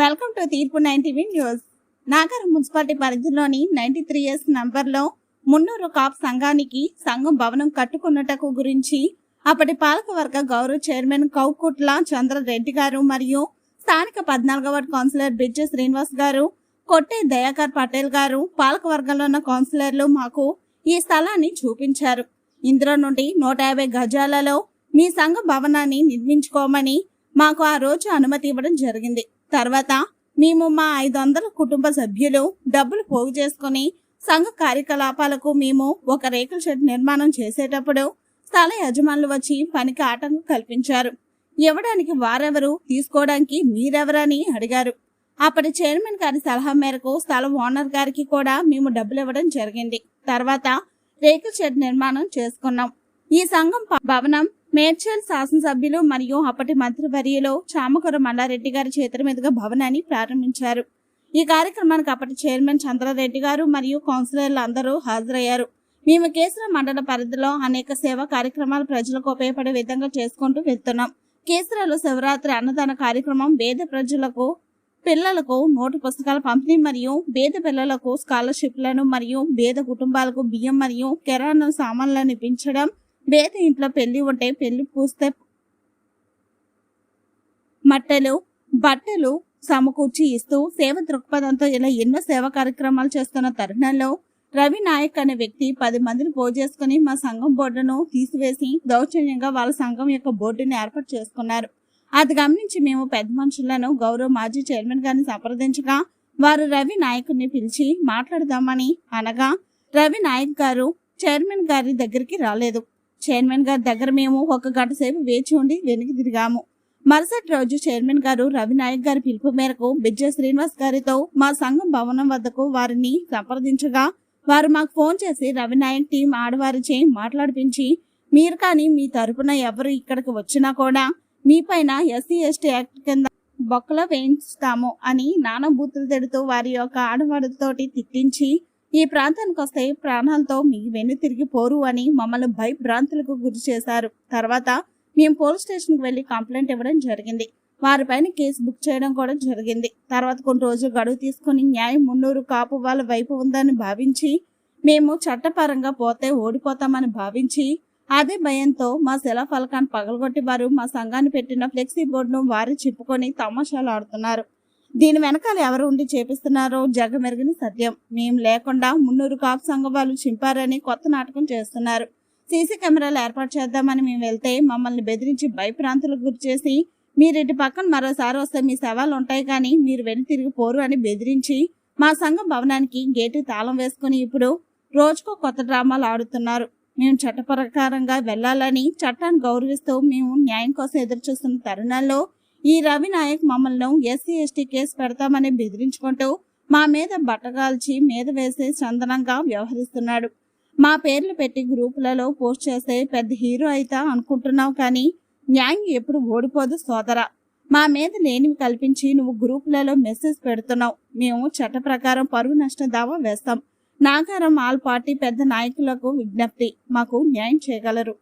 Welcome to తీర్పు nine news. Nagar municipality పరిధిలోని ninety three years నంబర్లో మున్నూరు కాప్ సంఘానికి సంఘం భవనం కట్టుకున్నటకు గురించి అప్పటి పాలకవర్గ గౌరవ చైర్మన్ కౌకుట్ల చంద్రరెడ్డి గారు మరియు స్థానిక పద్నాలుగవ వార్డు కౌన్సిలర్ బిజ్జు శ్రీనివాస్ గారు కొట్టే దయాకర్ పటేల్ గారు పాలకవర్గంలో ఉన్న కౌన్సిలర్లు మాకు ఈ స్థలాన్ని చూపించారు. ఇందులో నుండి నూట యాభై గజాలలో మీ సంఘ భవనాన్ని నిర్మించుకోమని మాకు ఆ రోజు అనుమతి ఇవ్వడం జరిగింది. తర్వాత మేము మా ఐదు వందల కుటుంబ సభ్యులు డబ్బులు పోగు చేసుకుని సంఘ కార్యకలాపాలకు మేము ఒక రేకుల షెడ్ నిర్మాణం చేసేటప్పుడు స్థల యజమానులు వచ్చి పనికి ఆటంకం కల్పించారు. ఇవ్వడానికి వారెవరు తీసుకోవడానికి మీరెవరని అడిగారు. అప్పటి చైర్మన్ గారి సలహా మేరకు స్థలం ఓనర్ గారికి కూడా మేము డబ్బులు ఇవ్వడం జరిగింది. తర్వాత రేకుల షెడ్ నిర్మాణం చేసుకున్నాం. ఈ సంఘం భవనం మేడ్చల్ శాసనసభ్యులు మరియు అప్పటి మంత్రివర్యులు చామకూర మల్లారెడ్డి గారి చేతుల మీదుగా భవనాన్ని ప్రారంభించారు. ఈ కార్యక్రమానికి అప్పటి చైర్మన్ చంద్రారెడ్డి గారు మరియు కౌన్సిలర్లు అందరూ హాజరయ్యారు. మేము కేసుల మండల పరిధిలో అనేక సేవా కార్యక్రమాలు ప్రజలకు ఉపయోగపడే విధంగా చేసుకుంటూ వెళ్తున్నాం. కేసరాలో శివరాత్రి అన్నదాన కార్యక్రమం పేద ప్రజలకు పిల్లలకు నోటు పుస్తకాల పంపిణీ మరియు పేద పిల్లలకు స్కాలర్షిప్లను మరియు పేద కుటుంబాలకు బియ్యం మరియు కిరాణా సామాన్లను ఇప్పించడం పేద ఇంట్లో పెళ్ళి ఉంటే పెళ్ళి పూస్తే మట్టెలు బట్టలు సమకూర్చి ఇస్తూ సేవ దృక్పథంతో ఇలా ఎన్నో సేవా కార్యక్రమాలు చేస్తున్న తరుణంలో రవి నాయక్ అనే వ్యక్తి పది మందిని పోజేసుకుని మా సంఘం బోర్డును తీసివేసి దౌర్జన్యంగా వాళ్ళ సంఘం యొక్క బోర్డుని ఏర్పాటు చేసుకున్నారు. అది గమనించి మేము పెద్ద మనుషులను గౌరవ మాజీ చైర్మన్ గారిని సంప్రదించగా వారు రవి నాయకుడిని పిలిచి మాట్లాడదామని అనగా రవి నాయక్ గారు చైర్మన్ గారి దగ్గరికి రాలేదు. చైర్మన్ గారి దగ్గర మేము ఒక గంట సేపు వేచి ఉండి వెనక్కి తిరిగాము. మరుసటి రోజు చైర్మన్ గారు రవి నాయక్ గారి పిలుపు మేరకు బిజ్జ శ్రీనివాస్ గారితో మా సంఘం భవనం వద్దకు వారిని సంప్రదించగా వారు మాకు ఫోన్ చేసి రవి నాయక్ టీం ఆడవారిచే మాట్లాడిపించి మీరు కానీ మీ తరపున ఎవరు ఇక్కడికి వచ్చినా కూడా మీ పైన ఎస్సీ ఎస్టీ యాక్ట్ కింద బొక్కలో వేయించుతాము అని నానా బూతులు తిడుతూ వారి యొక్క ఆడవారితోటి తిట్టించి ఈ ప్రాంతానికి వస్తే ప్రాణాలతో మీ వెన్ను తిరిగి పోరు అని మమ్మల్ని భయభ్రాంతులకు గురి చేశారు. తర్వాత మేము పోలీస్ స్టేషన్కి వెళ్ళి కంప్లైంట్ ఇవ్వడం జరిగింది. వారిపైన కేసు బుక్ చేయడం కూడా జరిగింది. తర్వాత కొన్ని రోజులు గడువు తీసుకుని న్యాయం మున్నూరు కాపు వాళ్ళ వైపు ఉందని భావించి మేము చట్టపరంగా పోతే ఓడిపోతామని భావించి అదే భయంతో మా శిలా ఫలకాన్ని పగలగొట్టి వారు మా సంఘాన్ని పెట్టిన ఫ్లెక్సీ బోర్డును వారి చిప్పుకొని తమాషాలు ఆడుతున్నారు. దీని వెనకాల ఎవరు ఉండి చేపిస్తున్నారో జగమెరుగని సత్యం. మేము లేకుండా మున్నూరు కాపు సంఘం వాళ్ళు చింపారని కొత్త నాటకం చేస్తున్నారు. సీసీ కెమెరాలు ఏర్పాటు చేద్దామని మేము వెళ్తే మమ్మల్ని బెదిరించి భయప్రాంతులకు గురి చేసి మీరు ఇటు పక్కన మరోసారి వస్తే మీ సవాళ్ళు ఉంటాయి కానీ మీరు వెళ్ళి తిరిగి పోరు అని బెదిరించి మా సంఘం భవనానికి గేటు తాళం వేసుకుని ఇప్పుడు రోజుకో కొత్త డ్రామాలు ఆడుతున్నారు. మేము చట్ట ప్రకారంగా వెళ్ళాలని చట్టాన్ని గౌరవిస్తూ మేము న్యాయం కోసం ఎదురు చూస్తున్న తరుణాల్లో ఈ రవి నాయక్ మమ్మల్ని ఎస్సీ ఎస్టీ కేసు పెడతామని బెదిరించుకుంటూ మా మీద బట్టగాల్చి మీద వేసే చందనంగా వ్యవహరిస్తున్నాడు. మా పేర్లు పెట్టి గ్రూపులలో పోస్ట్ చేస్తే పెద్ద హీరో అయితే అనుకుంటున్నావు కానీ న్యాయం ఎప్పుడు ఓడిపోదు సోదరా. మా మీద లేనివి కల్పించి నువ్వు గ్రూపులలో మెసేజ్ పెడుతున్నావు. మేము చట్ట ప్రకారం పరువు నష్ట దావా వేస్తాం. నాగారం ఆల్ పార్టీ పెద్ద నాయకులకు విజ్ఞప్తి. మాకు న్యాయం చేయగలరు.